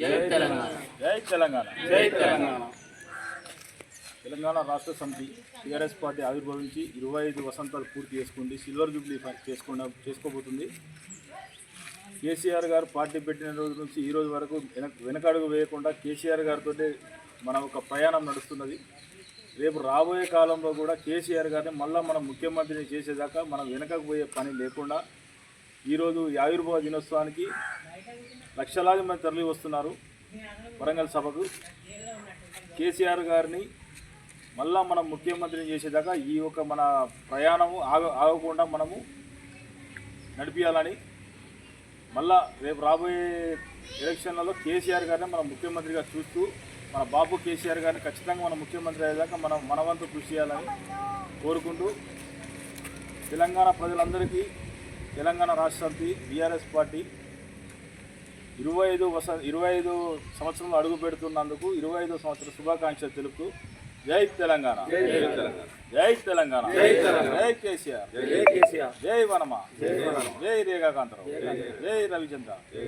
జై తెలంగాణ. జై తెలంగాణ. జై తెలంగాణ. తెలంగాణ రాష్ట్ర సమితి టీఆర్ఎస్ పార్టీ ఆవిర్భవించి ఇరవై ఐదు వసంతాలు పూర్తి చేసుకుంది. సిల్వర్ జూబ్లీ చేసుకుండా చేసుకోబోతుంది. కేసీఆర్ గారు పార్టీ పెట్టిన రోజు నుంచి ఈ రోజు వరకు వెనక వెనకడుగు వేయకుండా కేసీఆర్ గారితో మన ఒక ప్రయాణం నడుస్తున్నది. రేపు రాబోయే కాలంలో కూడా కేసీఆర్ గారిని మళ్ళీ మనం ముఖ్యమంత్రిని చేసేదాకా మనం వెనకకు పోయే పని లేకుండా ఈరోజు ఈ ఆవిర్భావ దినోత్సవానికి లక్షలాది మంది తరలి వస్తున్నారు వరంగల్ సభకు. కేసీఆర్ గారిని మళ్ళా మనం ముఖ్యమంత్రిని చేసేదాకా ఈ యొక్క మన ప్రయాణము ఆగ ఆగకుండా మనము నడిపించాలని మళ్ళా రేపు రాబోయే ఎలక్షన్లలో కేసీఆర్ గారిని మనం ముఖ్యమంత్రిగా చూస్తూ మన బాబు కేసీఆర్ గారిని ఖచ్చితంగా మన ముఖ్యమంత్రి అయ్యేదాకా మనం మనవంతు కృషి చేయాలని కోరుకుంటూ తెలంగాణ ప్రజలందరికీ తెలంగాణ రాష్ట్రానికి బీఆర్ఎస్ పార్టీ ఇరవై ఐదు వస ఇరవై ఐదు సంవత్సరంలో అడుగు పెడుతున్నందుకు ఇరవై ఐదు సంవత్సర శుభాకాంక్షలు తెలుపుతూ జై తెలంగాణ. జై తెలంగాణ. జై తెలంగాణ. జై కేసీఆర్. జై కేసీఆర్. జై వనమ. జై రేఖాకాంతరావు. జై రవిచంద్ర. జై